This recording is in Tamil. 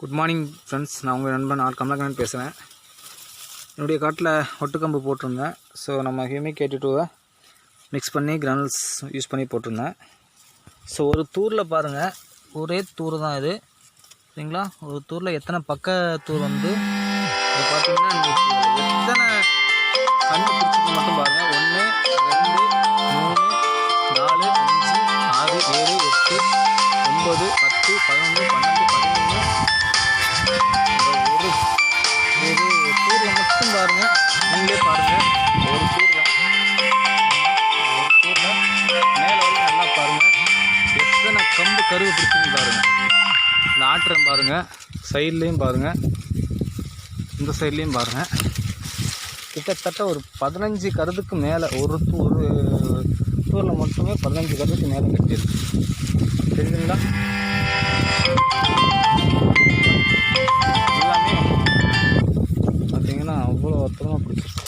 குட் மார்னிங் ஃப்ரெண்ட்ஸ் நான் உங்கள் நண்பன் ஆர் கமலக்கண்ணன் பேசுகிறேன் என்னுடைய காட்டில் ஒட்டுக்கம்பு போட்டிருந்தேன். ஸோ நம்ம ஹியூமிக் எயிட்டி டூவை மிக்ஸ் பண்ணி கிரானல்ஸ் யூஸ் பண்ணி போட்டிருந்தேன். ஸோ ஒரு தூரில் பாருங்கள் ஒரே தூர் தான் இது. சரிங்களா? ஒரு தூரில் எத்தனை பக்க தூர் வந்து அது பார்த்தீங்கன்னா எத்தனை கண்ணு மட்டும் பாருங்கள் ஒன்று ரெண்டு மூணு நாலு அஞ்சு ஆறு ஏழு எட்டு ஒம்பது பத்து பதினொன்று பன்னெண்டு ரொம்ப கருவு பிடிச்சிருந்து பாருங்கள் இந்த ஆட்டுறேன் பாருங்கள் சைட்லேயும் பாருங்கள் இந்த சைட்லேயும் பாருங்கள் கிட்டத்தட்ட ஒரு பதினஞ்சு கருதுக்கு மேலே ஒரு ஒரு டூரில் மட்டுமே பதினஞ்சு கருதுக்கு மேலே கட்டியிருக்கு. தெரியுதுங்களா? எல்லாமே பார்த்தீங்கன்னா அவ்வளோ அற்புதமாக பிடிச்சிருக்கு.